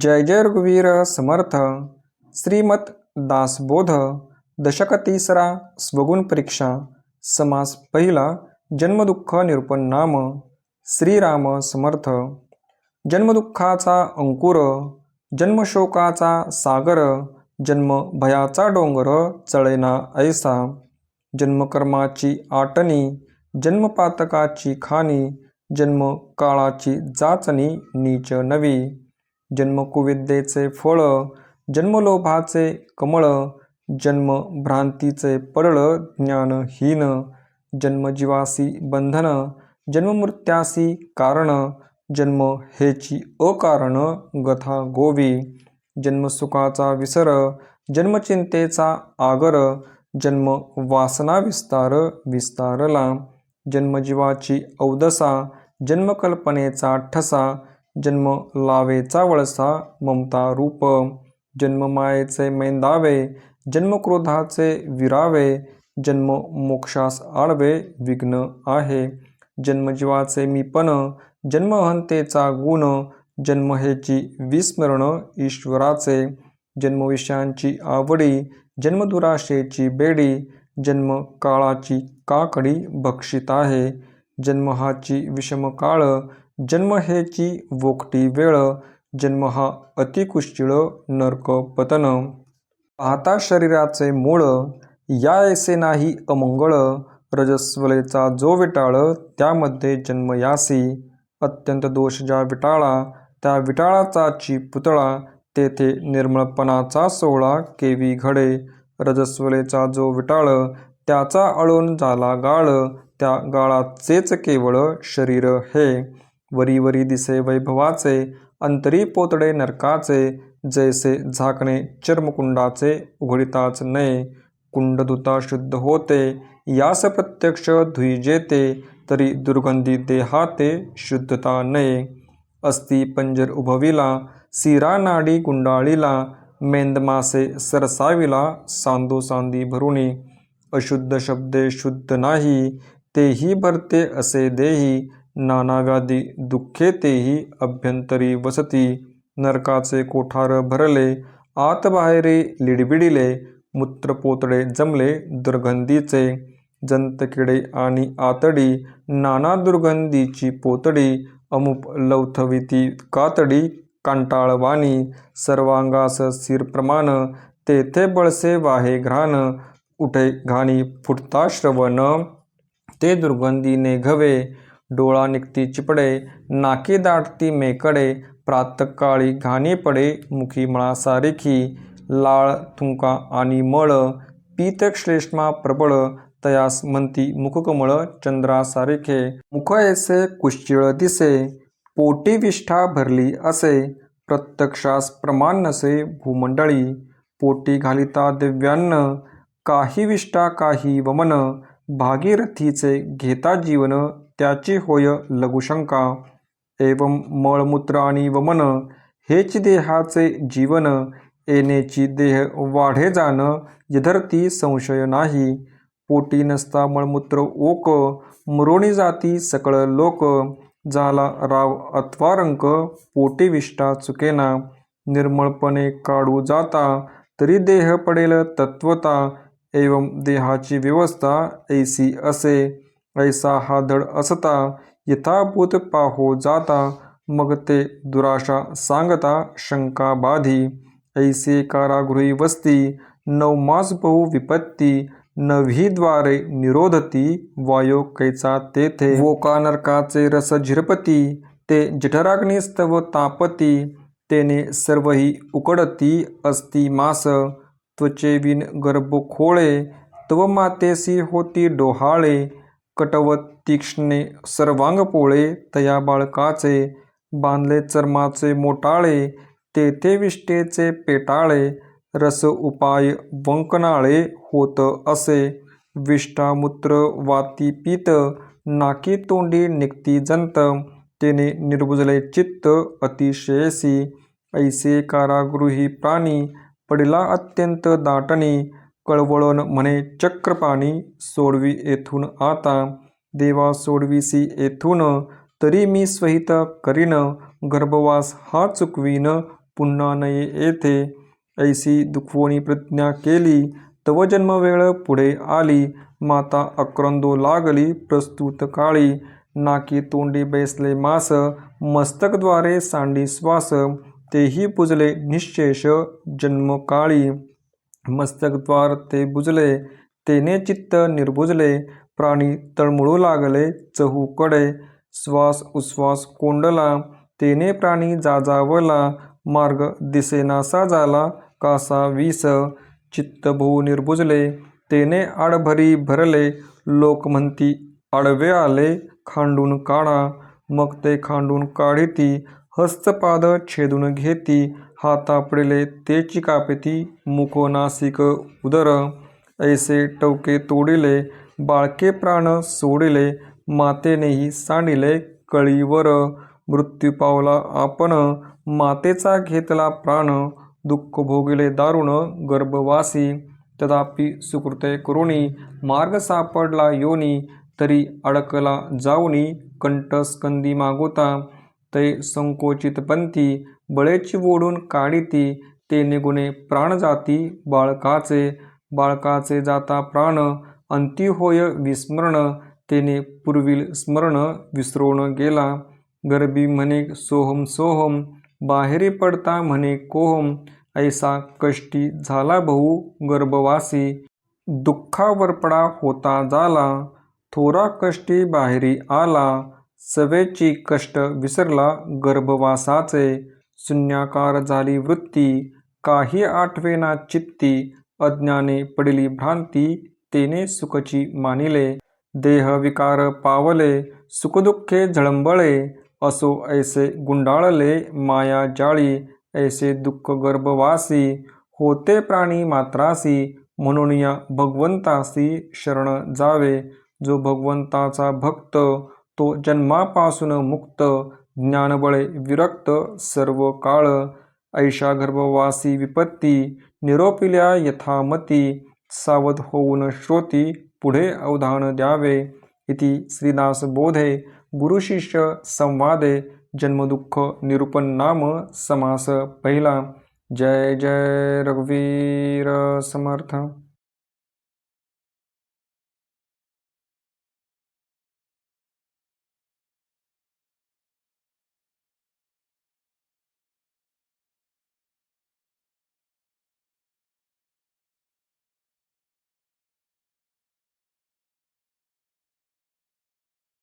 जय जय रघुवीर समर्थ. श्रीमत दासबोध दशक तिसरा स्वगुण परीक्षा समास पहिला जन्मदुःख निरूपण नाम श्रीराम समर्थ. जन्मदुःखाचा अंकुर जन्मशोकाचा सागर जन्म भयाचा डोंगर चळेना ऐसा. जन्मकर्माची आटणी जन्मपातकाची खाणी जन्म काळाची जाचणी नीच नवी. जन्मकुविद्येचे फळ जन्मलोभाचे कमळ जन्म भ्रांतीचे परळ ज्ञानहीन जन्मजीवासी बंधन जन्ममृत्यासी कारण जन्म हेची अकारण गथा गोवी जन्मसुखाचा विसर जन्मचिंतेचा आगर जन्म वासना विस्तार विस्तारला जन्मजीवाची औदसा जन्मकल्पनेचा ठसा जन्म लावेचा वळसा ममता रूप. जन्ममायेचे मैंदावे जन्मक्रोधाचे विरावे. जन्म मोक्षास आडवे विघ्न आहे. जन्मजीवाचे मीपण जन्महंतेचा गुण. जन्म हेची विस्मरण ईश्वराचे. जन्मविषयांची आवडी जन्मदुराशेची बेडी. जन्म काळाची काकडी भक्षित आहे. जन्महाची विषमकाळ जन्म हेची वोकटी वेळ जन्म हा अतिकुश्चिळ नरक पतन. पाहता शरीराचे मूळ या ऐसे नाही अमंगळ रजस्वलेचा जो विटाळ त्यामध्ये जन्म यासी. अत्यंत दोष ज्या विटाळा त्या विटाळाचाची पुतळा तेथे निर्मळपणाचा सोहळा केवी घडे. रजस्वलेचा जो विटाळ त्याचा अळून झाला गाळ त्या गाळाचेच केवळ शरीर हे. वरी वरी दिसे वैभवाचे अंतरी पोतडे नरकाचे जैसे झाकणे चर्मकुंडाचे उघडिताच नये. कुंडदुता शुद्ध होते यास प्रत्यक्ष धुईजेते तरी दुर्गंधी देहाते शुद्धता नये. अस्ति पंजर उभविला सिरा नाडी गुंडाळीला मेंदमासे सरसाविला सांदो सांदी भरुणी. अशुद्ध शब्दे शुद्ध नाही तेही भरते असे देही नानागादी दुःखे तेही अभ्यंतरी वसती. नरकाचे कोठार भरले आतबाहेरे लिडबिडिले मूत्रपोतडे जमले दुर्गंधीचे. जंतकिडे आणि आतडी नाना दुर्गंधीची पोतडी अमुप लवथविती कातडी कांटाळवाणी सर्वांगास शिरप्रमाण तेथे बळसे वाहे घ्राण उठे घाणी फुटता श्रवण. ते दुर्गंधीने घवे डोळा निघती चिपडे नाकी दाटती मेकडे प्रातकाळी घाणी पडे मुखी मळासारेखी लाळ थुंका आणि मळ पीत श्लेष्मा प्रबळ तयास म्हणती मुखकमळ चंद्रासारेखे मुख ऐसे कुश्चिळ दिसे पोटी विष्ठा भरली असे प्रत्यक्षास प्रमाण नसे भूमंडळी पोटी घालिता दिव्यान्न काही विष्ठा काही वमन भागीरथीचे घेता जीवन त्याची होय लघुशंका. एवं मळमूत्र आणि वमन हेच देहाचे जीवन येण्याची देह वाढे जाण यधरती संशय नाही. पोटी नसता मळमूत्र ओक मरोणी जाती सकळ लोक. झाला राव अथवा रंक चुकेना. निर्मळपणे काढू जाता तरी देह पडेल तत्वता. एवं देहाची व्यवस्था ऐसी असे. ऐसा हा धड असता यथाभूत पाहो जाता मग ते दुराशा सांगता शंका बाधी ऐसे कारागृही वस्ती नवमास बहु विपत्ती नव्हीद्वारे निरोधती वायो कैचा तेथे. वोका नरकाचे रस झिरपती ते जठराग्निस्तव तापती तेने सर्वही उकडती असती मास. त्वचेविन गर्भ खोळे तव मातेसी होती डोहाळे कटवत तीक्ष्णे सर्वांग पोळे तया बाळकाचे बांधले चर्माचे मोटाळे तेथे विष्ठेचे पेटाळे रस उपाय वंकनाळे होत असे. विष्ठामूत्र वाती पीत नाकी तोंडी निघती जंत तेने निर्बुजले चित्त अतिशयसी. ऐसे कारागृही प्राणी पडिला अत्यंत दाटणी कळवळण म्हणे चक्रपाणी सोडवी येथून आता देवा सोडविसी येथून तरी मी स्वहित करीन गर्भवास हा चुकवीन पुन्हा नये येथे ऐसी दुखवणी प्रतिज्ञा केली तव जन्मवेळ पुढे आली माता अक्रंदो लागली प्रस्तुत काळी. नाकी तोंडी बैसले मास मस्तकद्वारे सांडी श्वास तेही पुजले निश्चेष जन्मकाळी. मस्तकद्वार ते बुजले तेने चित्त निर्बुजले प्राणी तळमळू लागले चहूकडे श्वास उश्वास कोंडला तेने प्राणी जाजावला मार्ग दिसेनासा झाला कासा वीस चित्त भू निर्बुजले तेने आडभरी भरले लोक म्हणती आडवे आले खांडून काढा मग ते खांडून काढिती हस्तपाद छेदून घेती हातापडिले तेची कापिती मुख नासिक उदर. ऐसे टवके तोडिले बाळके प्राण सोडिले मातेनेही सांडिले कळीवर. मृत्यू पावला आपण मातेचा घेतला प्राण दुःख भोगिले दारुण गर्भवासी. तथापि सुकृते करुणी मार्ग सापडला योनी तरी अडकला जाऊनी कंठस्कंदी मागोता. ते संकोचितपंथी बळेची ओढून काढिती ते निगुणे प्राण जाती बाळकाचे. बाळकाचे जाता प्राण अंती होय विस्मरण. तेने पूर्वील स्मरण विसरून गेला. गर्भी म्हणे सोहम सोहम. बाहेरी पडता म्हणे कोहम. ऐसा कष्टी झाला भाऊ गर्भवासी. दुःखावरपडा होता झाला थोरा कष्टी बाहेरी आला. सवेची कष्ट विसरला गर्भवासाचे. शून्याकार झाली वृत्ती काही आठवेना चित्ती अज्ञाने पडली भ्रांती तेने सुखची मानिले. देह विकार पावले सुखदुःखे झळंबळे असो ऐसे गुंडाळले माया जाळी ऐसे दुःख गर्भवासी होते प्राणी मात्रासी म्हणून या भगवंतासी शरण जावे. जो भगवंताचा भक्त तो जन्मापासून मुक्त ज्ञानबळे विरक्त सर्व काळ ऐशा गर्भवासी विपत्ती निरोपिल्या यथामती सावध होऊन श्रोती पुढे अवधान द्यावे इति श्रीदासबोधे गुरुशिष्य संवादे जन्मदुःख निरूपण नाम समास पहिला. जय जय रघुवीर समर्थ.